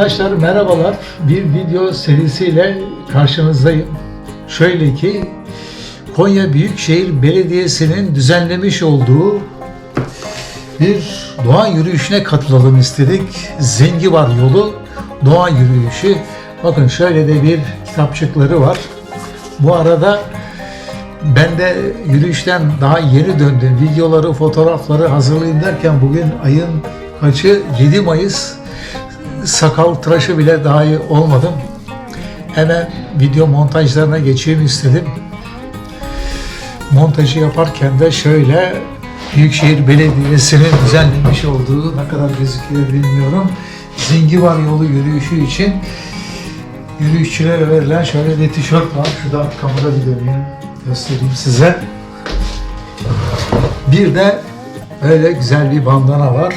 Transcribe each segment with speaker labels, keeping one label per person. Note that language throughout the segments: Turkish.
Speaker 1: Arkadaşlar merhabalar. Bir video serisiyle karşınızdayım. Şöyle ki Konya Büyükşehir Belediyesi'nin düzenlemiş olduğu bir doğa yürüyüşüne katılalım istedik. Zengi var yolu doğa yürüyüşü. Bakın şöyle de bir kitapçıkları var. Bu arada ben de yürüyüşten daha yeni döndüm. Videoları, fotoğrafları hazırlayayım derken bugün ayın kaçı? 7 Mayıs. Sakal tıraşı bile daha iyi olmadım. Hemen video montajlarına geçeyim istedim. Montajı yaparken de şöyle Büyükşehir Belediyesi'nin düzenlemiş olduğu ne kadar gözüküyor bilmiyorum. Zingivar yolu yürüyüşü için yürüyüşçülere verilen şöyle bir tişört var. Şurada kamera bir döneyim göstereyim size. Bir de böyle güzel bir bandana var.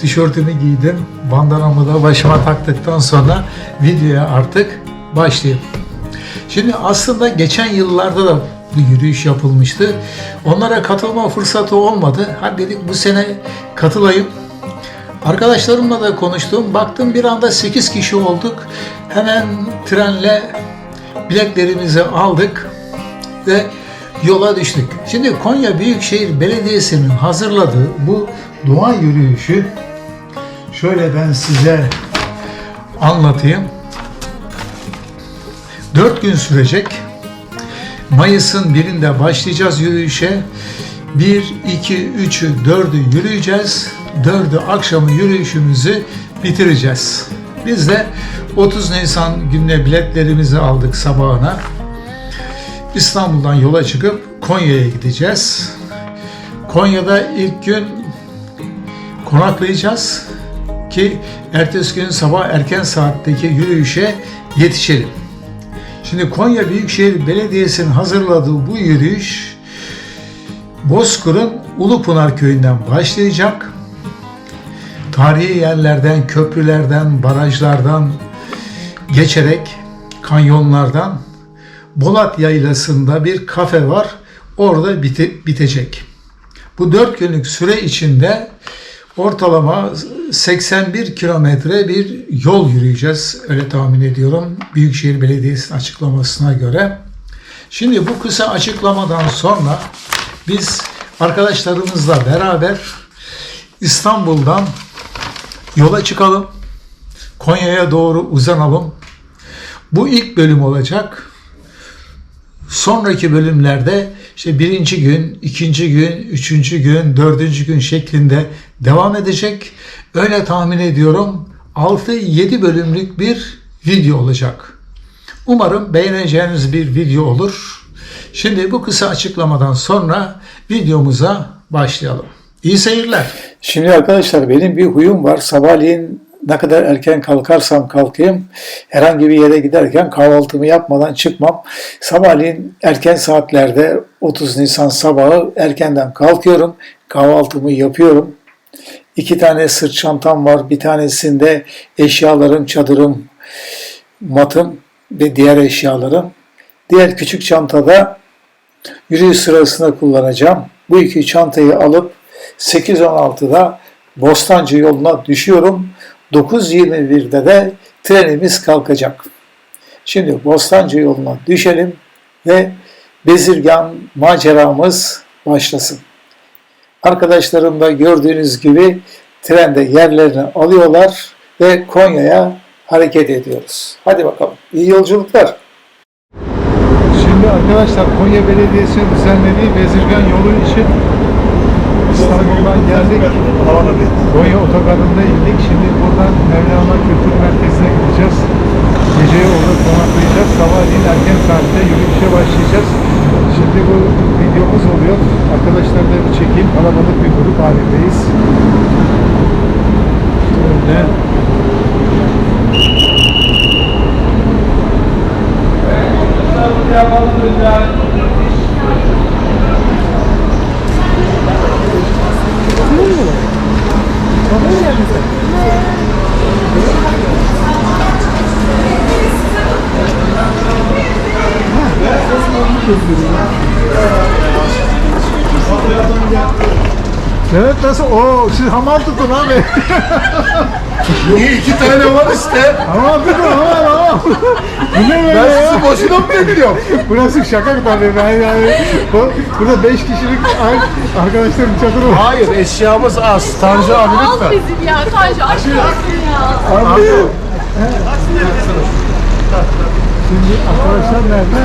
Speaker 1: Tişörtümü giydim. Bandanamı da başıma taktıktan sonra videoya artık başlayayım. Şimdi aslında geçen yıllarda da bu yürüyüş yapılmıştı. Onlara katılma fırsatı olmadı. Hadi dedik bu sene katılayım. Arkadaşlarımla da konuştum. Baktım bir anda 8 kişi olduk. Hemen trenle biletlerimizi aldık ve yola düştük. Şimdi Konya Büyükşehir Belediyesi'nin hazırladığı bu doğa yürüyüşü şöyle ben size anlatayım. 4 gün sürecek. Mayıs'ın birinde başlayacağız yürüyüşe. 1, 2, 3'ü, 4'ü yürüyeceğiz. 4'ü akşamı yürüyüşümüzü bitireceğiz. Biz de 30 Nisan gününe biletlerimizi aldık sabahına. İstanbul'dan yola çıkıp Konya'ya gideceğiz. Konya'da ilk gün konaklayacağız ki ertesi gün sabah erken saatteki yürüyüşe yetişelim. Şimdi Konya Büyükşehir Belediyesi'nin hazırladığı bu yürüyüş Bozkır'ın Ulupınar köyünden başlayacak. Tarihi yerlerden, köprülerden, barajlardan geçerek kanyonlardan Bolat Yaylası'nda bir kafe var. Orada bite- bitecek. Bu 4 günlük süre içinde ortalama 81 kilometre bir yol yürüyeceğiz. Öyle tahmin ediyorum. Büyükşehir Belediyesi'nin açıklamasına göre. Şimdi bu kısa açıklamadan sonra biz arkadaşlarımızla beraber İstanbul'dan yola çıkalım. Konya'ya doğru uzanalım. Bu ilk bölüm olacak. Sonraki bölümlerde işte birinci gün, ikinci gün, üçüncü gün, dördüncü gün şeklinde devam edecek. Öyle tahmin ediyorum 6-7 bölümlük bir video olacak. Umarım beğeneceğiniz bir video olur. Şimdi bu kısa açıklamadan sonra videomuza başlayalım. İyi seyirler. Şimdi arkadaşlar benim bir huyum var. Sabahleyin ne kadar erken kalkarsam kalkayım herhangi bir yere giderken kahvaltımı yapmadan çıkmam. Sabahleyin erken saatlerde 30 Nisan sabahı erkenden kalkıyorum. Kahvaltımı yapıyorum. İki tane sırt çantam var. Bir tanesinde eşyalarım, çadırım, matım ve diğer eşyalarım. Diğer küçük çantada yürüyüş sırasında kullanacağım. Bu iki çantayı alıp 8.16'da Bostancı yoluna düşüyorum. 9.21'de de trenimiz kalkacak. Şimdi Bostancı yoluna düşelim ve Bezirgan maceramız başlasın. Arkadaşlarım da gördüğünüz gibi trende yerlerini alıyorlar ve Konya'ya hareket ediyoruz. Hadi bakalım. İyi yolculuklar. Şimdi arkadaşlar Konya Belediyesi'nin düzenlediği Bezirgan yolu için İstanbul'dan geldik. Konya otogarında indik. Şimdi buradan Mevlana Kültür Merkezi'ne gideceğiz. Geceyi orada konaklayacağız. Sabahleyin erken saatte yürüyüşe başlayacağız. Şimdi bu videomuz oluyor. Arkadaşlar da bir çekeyim. Kalabalık bir grup halindeyiz. Şöyle. Evet nasıl? Oo siz hamal tutun abi.
Speaker 2: Niye iki tane var işte?
Speaker 3: Ama bir dur ama ama. Bu ne böyle
Speaker 2: Ben
Speaker 3: ya?
Speaker 2: sizi boşuna mı bekliyorum?
Speaker 3: Burası şaka tabii ben yani. Bu- Burada 5 kişilik ar- arkadaşlarım çadırı var.
Speaker 2: Hayır eşyamız az. Tanju abi
Speaker 4: Al
Speaker 2: lütfen.
Speaker 4: bizim ya Tanju aşk olsun ya.
Speaker 3: Abi. Şimdi arkadaşlar nerede?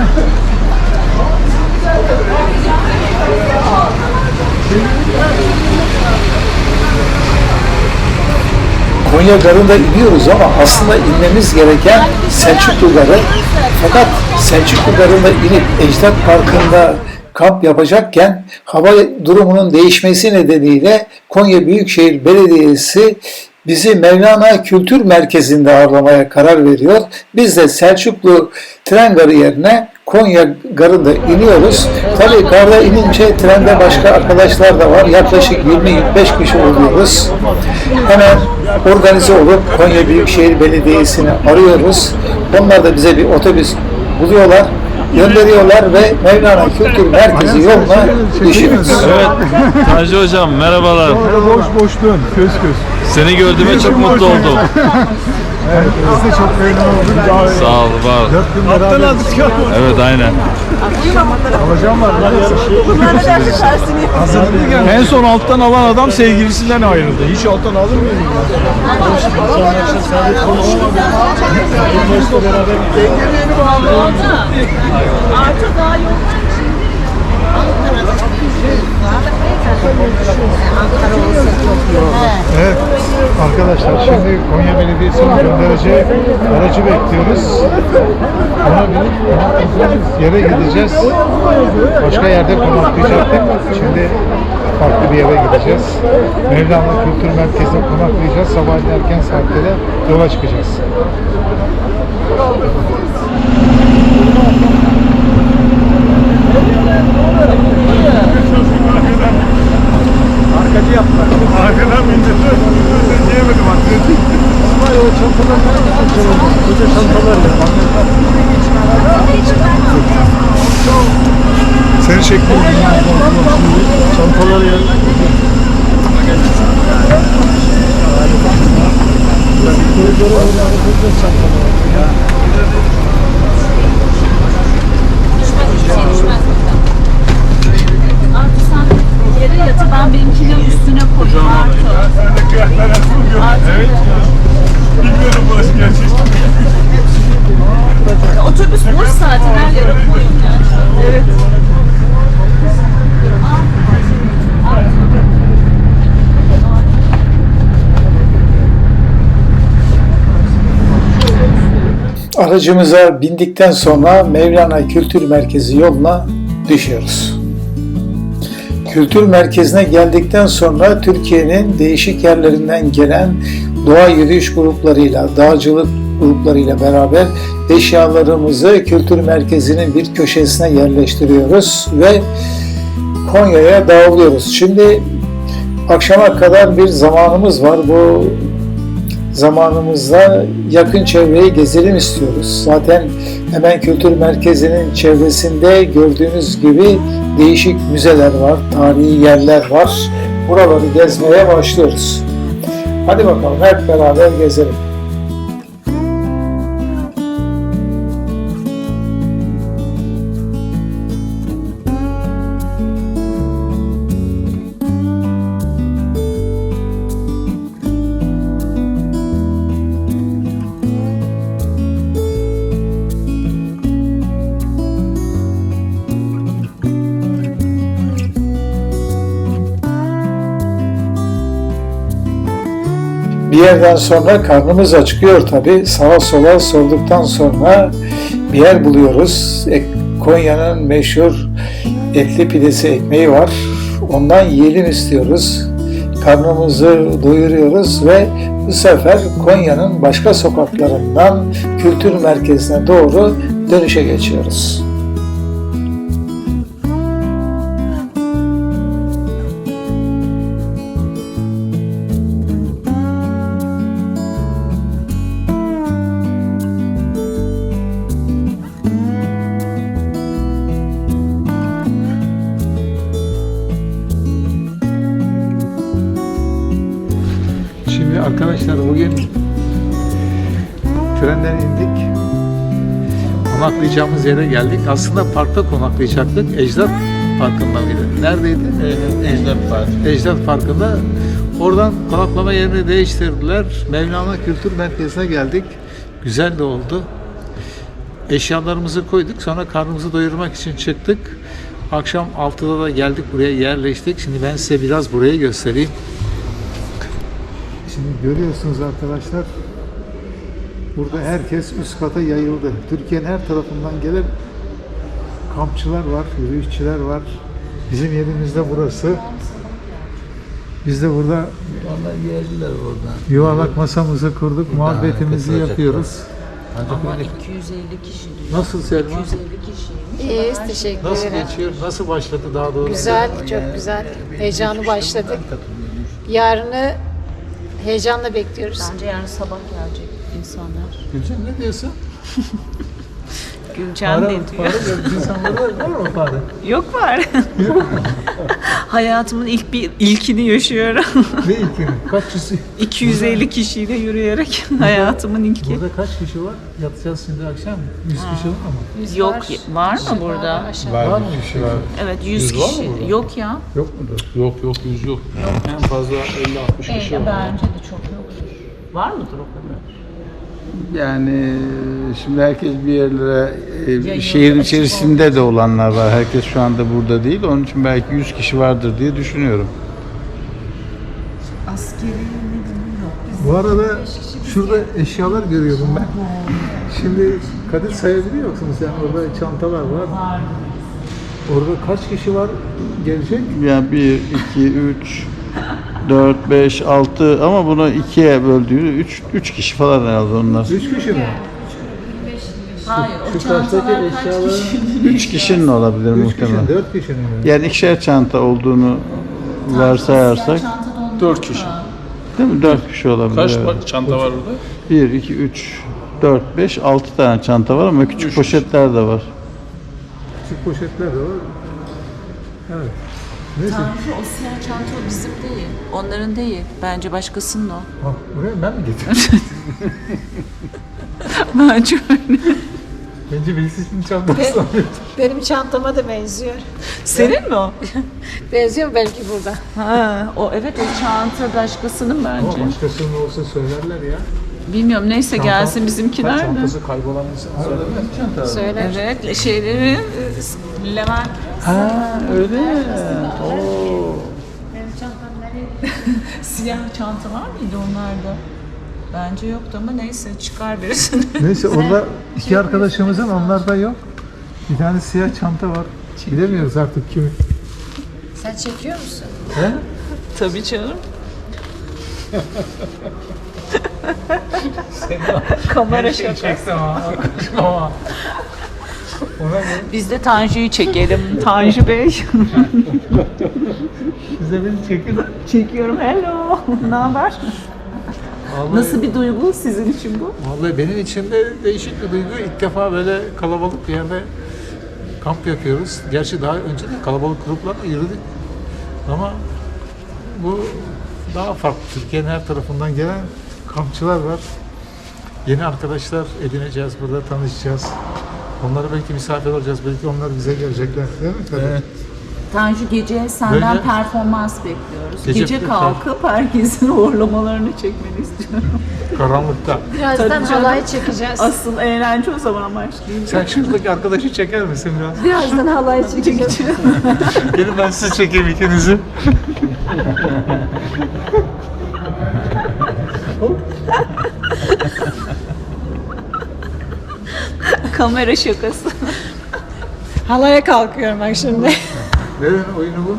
Speaker 1: Konya Garı'nda iniyoruz ama aslında inmemiz gereken Selçuklu Garı. Fakat Selçuklu Garı'nda inip Ecdat Parkı'nda kamp yapacakken hava durumunun değişmesi nedeniyle Konya Büyükşehir Belediyesi bizi Mevlana Kültür Merkezi'nde ağırlamaya karar veriyor. Biz de Selçuklu tren garı yerine Konya Garı'nda iniyoruz. Tabii garda inince trende başka arkadaşlar da var. Yaklaşık 20-25 kişi oluyoruz. Hemen organize olup Konya Büyükşehir Belediyesi'ni arıyoruz. Onlar da bize bir otobüs buluyorlar, gönderiyorlar ve Mevlana Kültür Merkezi yoluna düşüyoruz.
Speaker 5: Evet, Tanju Hocam merhabalar.
Speaker 3: Orada boş boş dön. Köz köz.
Speaker 5: Seni gördüğüme çok mutlu oldum.
Speaker 3: Evet, biz de çok memnun olduk.
Speaker 5: Sağ ol, var.
Speaker 3: Dört gün beraber
Speaker 5: Evet, aynen.
Speaker 3: alacağım var.
Speaker 6: En son alttan alan adam sevgilisinden ayrıldı. Hiç alttan alır mıydı?
Speaker 4: Artı daha yollar
Speaker 3: Evet arkadaşlar şimdi Konya Belediyesi'nin göndereceği aracı bekliyoruz. Ona binip yere gideceğiz. Başka yerde konaklayacaktık. Şimdi farklı bir yere gideceğiz. Mevlana Kültür Merkezi'ne konaklayacağız. Sabahleyin erken saatte de yola çıkacağız.
Speaker 6: Koca çantalar ya.
Speaker 3: Seni çektim.
Speaker 6: Çantalar ya.
Speaker 4: Artı sen yere yatı ben benimkini üstüne koydum artı.
Speaker 6: Evet. Bilmiyorum burası gerçekten.
Speaker 4: Otobüs boş zaten her yere koyun yani. Evet.
Speaker 1: Aracımıza bindikten sonra Mevlana Kültür Merkezi yoluna düşüyoruz. Kültür merkezine geldikten sonra Türkiye'nin değişik yerlerinden gelen doğa yürüyüş gruplarıyla, dağcılık gruplarıyla beraber eşyalarımızı kültür merkezinin bir köşesine yerleştiriyoruz ve Konya'ya dağılıyoruz. Şimdi akşama kadar bir zamanımız var. Bu zamanımızda yakın çevreyi gezelim istiyoruz. Zaten hemen kültür merkezinin çevresinde gördüğünüz gibi değişik müzeler var, tarihi yerler var. Buraları gezmeye başlıyoruz. Hadi bakalım hep beraber gezelim. Bir yerden sonra karnımız acıkıyor tabi. Sağa sola sorduktan sonra bir yer buluyoruz. Konya'nın meşhur etli pidesi ekmeği var. Ondan yiyelim istiyoruz. Karnımızı doyuruyoruz ve bu sefer Konya'nın başka sokaklarından kültür merkezine doğru dönüşe geçiyoruz. Konaklayacağımız yere geldik. Aslında parkta konaklayacaktık. Ecdat Parkı'nda mıydı? Neredeydi? Ecdat Park. Ecdat Parkı'nda. Oradan konaklama yerini değiştirdiler. Mevlana Kültür Merkezi'ne geldik. Güzel de oldu. Eşyalarımızı koyduk. Sonra karnımızı doyurmak için çıktık. Akşam 6'da da geldik buraya yerleştik. Şimdi ben size biraz burayı göstereyim. Şimdi görüyorsunuz arkadaşlar. Burada herkes üst kata yayıldı. Türkiye'nin her tarafından gelen kampçılar var, yürüyüşçüler var. Bizim yerimizde burası. Biz de burada
Speaker 7: oradan.
Speaker 1: yuvarlak masamızı kurduk, muhabbetimizi yapıyoruz.
Speaker 4: Ama 250 kişi diyor.
Speaker 1: Nasıl Selma?
Speaker 4: 250 kişi.
Speaker 2: İyiyiz, teşekkür
Speaker 1: Nasıl
Speaker 2: ederim.
Speaker 1: geçiyor? Nasıl başladı daha doğrusu?
Speaker 2: Güzel, çok güzel. Heyecanlı başladık. Yarını heyecanla bekliyoruz.
Speaker 4: Bence yarın sabah gelecek insanlar.
Speaker 1: Gülcan ne diyorsun?
Speaker 4: Gülcan
Speaker 1: Fare, fare geldi. İnsanlar var, var mı fare?
Speaker 4: Yok var. Hayatımın ilk bir ilkini yaşıyorum.
Speaker 1: Ne ilkini? Kaç kişi?
Speaker 4: 250 kişiyle yürüyerek hayatımın ilki.
Speaker 1: Burada kaç kişi var? Yatacağız şimdi akşam. 100 kişi var mı?
Speaker 2: Yüz
Speaker 4: Yok
Speaker 2: var.
Speaker 4: var mı burada?
Speaker 2: Aşağı.
Speaker 1: Var mı kişi var?
Speaker 4: Evet 100 kişi. Yok ya.
Speaker 1: Yok mudur?
Speaker 8: Yok yok yüz yok. En fazla 50-60 kişi
Speaker 4: E,
Speaker 8: var.
Speaker 4: bence de çok yoktur. Var mıdır o kadar?
Speaker 9: Yani şimdi herkes bir yerlere e, şehir içerisinde de olanlar var. Herkes şu anda burada değil. Onun için belki 100 kişi vardır diye düşünüyorum.
Speaker 4: Askeri
Speaker 1: Bu arada şurada eşyalar görüyorum ben. Şimdi Kadir sayabiliyor musunuz? Yani orada çantalar var.
Speaker 4: Var.
Speaker 1: Orada kaç kişi var gelecek?
Speaker 9: Yani 1, 2, 3, 4, 5, 6 ama bunu ikiye böldüğünü 3, 3 kişi falan herhalde onlar.
Speaker 1: 3 kişi mi?
Speaker 4: Hayır o
Speaker 1: Şu karşıdaki
Speaker 4: çantalar kaç
Speaker 1: eşyalar
Speaker 4: kişi?
Speaker 9: 3 kişinin olabilir
Speaker 1: 3 kişi,
Speaker 9: muhtemelen.
Speaker 1: 4 kişinin mi?
Speaker 9: Yani ikişer çanta olduğunu varsayarsak
Speaker 4: Çanta dolmuş
Speaker 8: 4
Speaker 4: mu?
Speaker 8: kişi.
Speaker 9: değil mi? 4 kişi olabilir.
Speaker 8: Kaç
Speaker 9: evet.
Speaker 8: çanta var orada?
Speaker 9: 1, 2, 3, 4, 5, 6 tane çanta var ama küçük poşetler de var.
Speaker 1: Küçük poşetler de var. Evet. Neyse.
Speaker 4: Tanrı o siyah çanta o bizim değil. Onların değil. Bence başkasının o.
Speaker 1: Ha, buraya ben mi getirdim?
Speaker 4: Bence öyle.
Speaker 1: Bence birisinin çantası.
Speaker 2: Benim çantama da benziyor.
Speaker 4: Senin mi o?
Speaker 2: Benziyor belki burada.
Speaker 4: Ha, o evet o çanta başkasının
Speaker 1: Ama
Speaker 4: bence.
Speaker 1: başkasının olsa söylerler ya.
Speaker 4: Bilmiyorum neyse
Speaker 1: Çanta-
Speaker 4: gelsin bizimkiler de.
Speaker 1: Çantası kaybolan insan söylemez.
Speaker 2: Söyler.
Speaker 4: Evet şeyleri e, Levent.
Speaker 9: Ha öyle. Oo.
Speaker 4: Siyah çanta var mıydı onlarda? Bence yoktu ama neyse çıkar birisini.
Speaker 1: Neyse orada iki arkadaşımızın onlarda yok. Bir tane siyah çanta var. Bilemiyoruz artık kimi.
Speaker 2: Sen çekiyor musun?
Speaker 1: He?
Speaker 4: Tabii canım. Kamera şaka.
Speaker 1: Ama ona ne?
Speaker 4: Biz de Tanju'yu çekelim. Tanju Bey.
Speaker 1: Bize beni çekin.
Speaker 4: Çekiyorum. Hello. ne haber?
Speaker 1: Vallahi,
Speaker 4: Nasıl bir duygu sizin için bu?
Speaker 1: Vallahi benim için de değişik bir duygu. İlk defa böyle kalabalık bir yerde kamp yapıyoruz. Gerçi daha önce de kalabalık gruplarla yürüdük. Ama bu daha farklı. Türkiye'nin her tarafından gelen kampçılar var. Yeni arkadaşlar edineceğiz, burada tanışacağız. Onlara belki misafir olacağız, belki onlar bize gelecekler. Değil mi? Kadir?
Speaker 4: Tanju gece senden
Speaker 1: Böyle-
Speaker 4: performans bekliyoruz.
Speaker 1: Gece-
Speaker 4: Gece, kalkıp herkesin uğurlamalarını çekmeni istiyorum.
Speaker 1: Karanlıkta.
Speaker 2: Birazdan
Speaker 4: Tabii canım.
Speaker 2: halay çekeceğiz.
Speaker 4: Asıl eğlence o zaman başlayacak.
Speaker 1: Sen şuradaki arkadaşı çeker misin biraz?
Speaker 2: Birazdan halay çekeceğiz.
Speaker 1: Gelin ben sizi çekeyim ikinizi.
Speaker 4: Kamera şakası.
Speaker 2: Halaya kalkıyorum bak şimdi.
Speaker 1: Nerenin oyunu bu?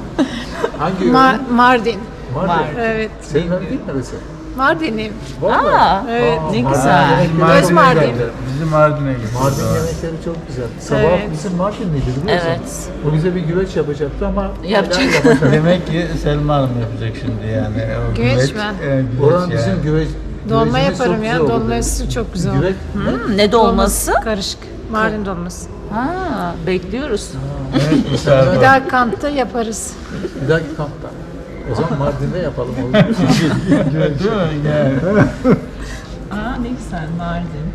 Speaker 1: Hangi oyun?
Speaker 2: Ma- Mardin.
Speaker 1: Mardin.
Speaker 2: Evet.
Speaker 1: Senin memleket neresi?
Speaker 2: Mardin'im.
Speaker 4: Aa,
Speaker 2: Evet.
Speaker 4: ne güzel.
Speaker 2: Öz Mardin.
Speaker 9: Bizim Mardin'e gittik.
Speaker 1: Mardin yemekleri çok güzel. Sabah
Speaker 2: Evet.
Speaker 1: bizim Mardinliydi biliyorsun.
Speaker 4: Evet.
Speaker 1: O bize bir güveç yapacaktı ama
Speaker 4: Yapacak.
Speaker 1: yapacak.
Speaker 9: Demek ki Selma Hanım yapacak şimdi yani. O
Speaker 2: Güveç mi?
Speaker 9: e, güveç
Speaker 1: Oranın
Speaker 9: yani.
Speaker 1: bizim güveç
Speaker 2: Dolma
Speaker 1: güvecimiz çok
Speaker 2: yaparım ya.
Speaker 1: güzel olur.
Speaker 2: Dolması çok güzel.
Speaker 1: Güveç,
Speaker 4: Hmm, ne dolması?
Speaker 2: Karışık. Mardin dolması.
Speaker 4: Ha, bekliyoruz.
Speaker 9: Evet.
Speaker 2: Bir daha kampta yaparız.
Speaker 1: bir dahaki kampta.
Speaker 9: O zaman Mardin'de yapalım olur mu?
Speaker 4: Aa ne güzel Mardin.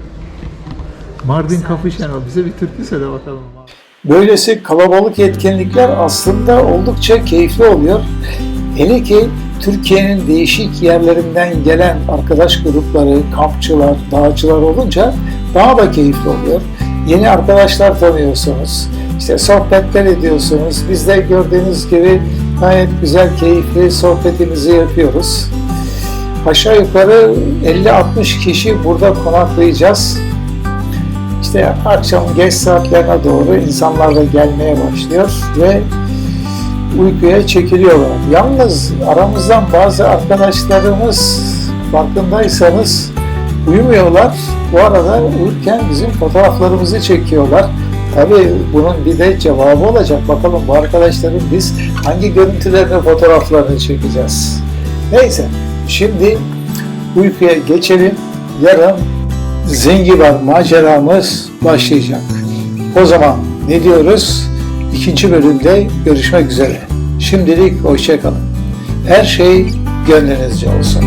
Speaker 9: Mardin Kapı Şenol. Bize bir türkü söyle bakalım.
Speaker 1: Böylesi kalabalık etkinlikler aslında oldukça keyifli oluyor. Hele ki Türkiye'nin değişik yerlerinden gelen arkadaş grupları, kampçılar, dağcılar olunca daha da keyifli oluyor. Yeni arkadaşlar tanıyorsunuz. İşte sohbetler ediyorsunuz. Biz de gördüğünüz gibi gayet güzel, keyifli sohbetimizi yapıyoruz. Aşağı yukarı 50-60 kişi burada konaklayacağız. İşte akşam geç saatlerine doğru insanlar da gelmeye başlıyor ve uykuya çekiliyorlar. Yalnız aramızdan bazı arkadaşlarımız farkındaysanız uyumuyorlar. Bu arada uyurken bizim fotoğraflarımızı çekiyorlar. Tabii bunun bir de cevabı olacak. Bakalım bu arkadaşların biz hangi görüntülerini, fotoğraflarını çekeceğiz. Neyse, şimdi uykuya geçelim. Yarın Zengibar maceramız başlayacak. O zaman ne diyoruz? İkinci bölümde görüşmek üzere. Şimdilik hoşçakalın. Her şey gönlünüzce olsun.